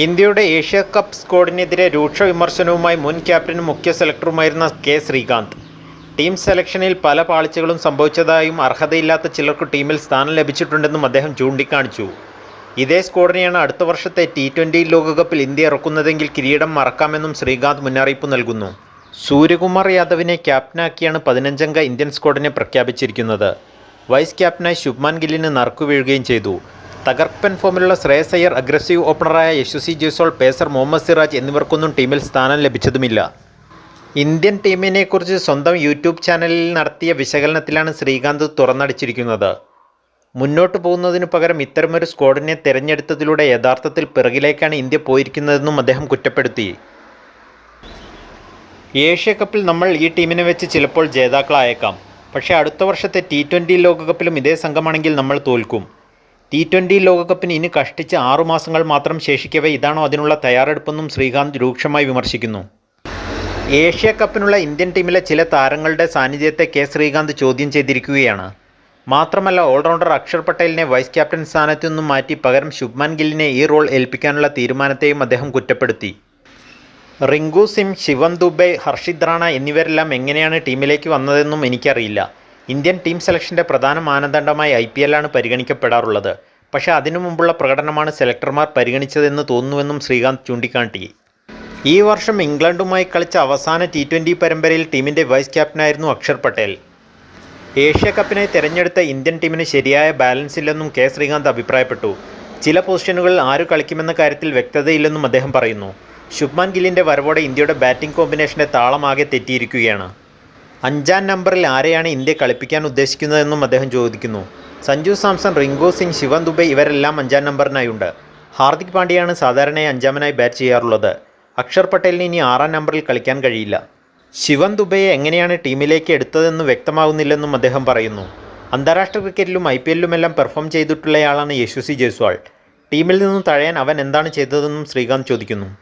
ഇന്ത്യയുടെ Asia cup സ്ക്വാഡിനെതിരെ രൂക്ഷ വിമർശനവുമായി മുൻ ക്യാപ്റ്റനും മുഖ്യ സെലക്ടറുമായിരുന്ന കെ ശ്രീകാന്ത്. ടീം സെലക്ഷനിൽ പല പാളിച്ചകളും സംഭവിച്ചതായും അർഹതയില്ലാത്ത ചിലർക്ക് ടീമിൽ സ്ഥാനം ലഭിച്ചിട്ടുണ്ടെന്നും അദ്ദേഹം ചൂണ്ടിക്കാണിച്ചു. ഇതേ സ്ക്വാഡിനെയാണ് അടുത്ത വർഷത്തെ ടി ട്വന്റി ലോകകപ്പിൽ ഇന്ത്യ ഇറക്കുന്നതെങ്കിൽ കിരീടം മറക്കാമെന്നും ശ്രീകാന്ത് മുന്നറിയിപ്പ് നൽകുന്നു. സൂര്യകുമാർ യാദവിനെ ക്യാപ്റ്റനാക്കിയാണ് പതിനഞ്ചംഗ ഇന്ത്യൻ സ്ക്വാഡിനെ പ്രഖ്യാപിച്ചിരിക്കുന്നത്. വൈസ് ക്യാപ്റ്റനായി ശുഭ്മാൻ ഗില്ലിന് നറുക്കു വീഴുകയും ചെയ്തു. തകർപ്പൻ ഫോമിലുള്ള ശ്രേയസ് അയ്യർ അഗ്രസീവ് ഓപ്പണറായ യശസ്വി ജയ്സോൾ പേസർ മുഹമ്മദ് സിറാജ് എന്നിവർക്കൊന്നും ടീമിൽ സ്ഥാനം ലഭിച്ചതുമില്ല. ഇന്ത്യൻ ടീമിനെക്കുറിച്ച് സ്വന്തം യൂട്യൂബ് ചാനലിൽ നടത്തിയ വിശകലനത്തിലാണ് ശ്രീകാന്ത് തുറന്നടിച്ചിരിക്കുന്നത്. മുന്നോട്ട് പോകുന്നതിനു പകരം ഇത്തരമൊരു സ്ക്വാഡിനെ തിരഞ്ഞെടുത്തതിലൂടെ യഥാർത്ഥത്തിൽ പിറകിലേക്കാണ് ഇന്ത്യ പോയിരിക്കുന്നതെന്നും അദ്ദേഹം കുറ്റപ്പെടുത്തി. ഏഷ്യ കപ്പിൽ നമ്മൾ ഈ ടീമിനെ വെച്ച് ചിലപ്പോൾ ജേതാക്കളായേക്കാം. പക്ഷേ അടുത്ത വർഷത്തെ ടി ട്വന്റി ലോകകപ്പിലും ഇതേ സംഘമാണെങ്കിൽ നമ്മൾ തോൽക്കും. ടി ട്വന്റി ലോകകപ്പിന് ഇനി കഷ്ടിച്ച് ആറുമാസങ്ങൾ മാത്രം ശേഷിക്കവേ ഇതാണോ അതിനുള്ള തയ്യാറെടുപ്പെന്നും ശ്രീകാന്ത് രൂക്ഷമായി വിമർശിക്കുന്നു. ഏഷ്യ കപ്പിനുള്ള ഇന്ത്യൻ ടീമിലെ ചില താരങ്ങളുടെ സാന്നിധ്യത്തെ കെ ശ്രീകാന്ത് ചോദ്യം ചെയ്തിരിക്കുകയാണ്. മാത്രമല്ല ഓൾറൗണ്ടർ അക്ഷർ പട്ടേലിനെ വൈസ് ക്യാപ്റ്റൻ സ്ഥാനത്തു നിന്നും മാറ്റി പകരം ശുഭ്മാൻ ഗില്ലിനെ ഈ റോൾ ഏൽപ്പിക്കാനുള്ള തീരുമാനത്തെയും അദ്ദേഹം കുറ്റപ്പെടുത്തി. റിങ്കു സിം ശിവൻ ദുബെ ഹർഷിദ് റാണ എന്നിവരെല്ലാം എങ്ങനെയാണ് ടീമിലേക്ക് വന്നതെന്നും എനിക്കറിയില്ല. ഇന്ത്യൻ ടീം സെലക്ഷന്റെ പ്രധാന മാനദണ്ഡമായി ഐ പി എല്ലാണ് പരിഗണിക്കപ്പെടാറുള്ളത്. പക്ഷേ അതിനു മുമ്പുള്ള പ്രകടനമാണ് സെലക്ടർമാർ പരിഗണിച്ചതെന്ന് തോന്നുന്നുവെന്നും ശ്രീകാന്ത് ചൂണ്ടിക്കാട്ടി. ഈ വർഷം ഇംഗ്ലണ്ടുമായി കളിച്ച അവസാന ടി ട്വന്റി പരമ്പരയിൽ ടീമിന്റെ വൈസ് ക്യാപ്റ്റനായിരുന്നു അക്ഷർ പട്ടേൽ. ഏഷ്യ കപ്പിനായി തിരഞ്ഞെടുത്ത ഇന്ത്യൻ ടീമിന് ശരിയായ ബാലൻസ് ഇല്ലെന്നും കെ ശ്രീകാന്ത് അഭിപ്രായപ്പെട്ടു. ചില പൊസിഷനുകളിൽ ആര് കളിക്കുമെന്ന കാര്യത്തിൽ വ്യക്തതയില്ലെന്നും അദ്ദേഹം പറയുന്നു. ശുഭ്മാൻ ഗില്ലിന്റെ വരവോടെ ഇന്ത്യയുടെ ബാറ്റിംഗ് കോമ്പിനേഷന്റെ താളമാകെ തെറ്റിയിരിക്കുകയാണ്. അഞ്ചാം നമ്പറിൽ ആരെയാണ് ഇന്ത്യ കളിപ്പിക്കാൻ ഉദ്ദേശിക്കുന്നതെന്നും അദ്ദേഹം ചോദിക്കുന്നു. സഞ്ജു സാംസൺ റിങ്കു സിംഗ് ശിവൻ ദുബൈ ഇവരെല്ലാം അഞ്ചാം നമ്പറിനായുണ്ട്. ഹാർദിക് പാണ്ഡ്യയാണ് സാധാരണയായി അഞ്ചാമനായി ബാറ്റ് ചെയ്യാറുള്ളത്. അക്ഷർ പട്ടേലിന് ഇനി ആറാം നമ്പറിൽ കളിക്കാൻ കഴിയില്ല. ശിവൻ ദുബൈയെ എങ്ങനെയാണ് ടീമിലേക്ക് എടുത്തതെന്ന് വ്യക്തമാകുന്നില്ലെന്നും അദ്ദേഹം പറയുന്നു. അന്താരാഷ്ട്ര ക്രിക്കറ്റിലും ഐ പി എല്ലിലുമെല്ലാം പെർഫോം ചെയ്തിട്ടുള്ളയാളാണ് യശസ്വി ജയ്സ്വാൾ. ടീമിൽ നിന്നും തഴയാൻ അവൻ എന്താണ് ചെയ്തതെന്നും ശ്രീകാന്ത് ചോദിക്കുന്നു.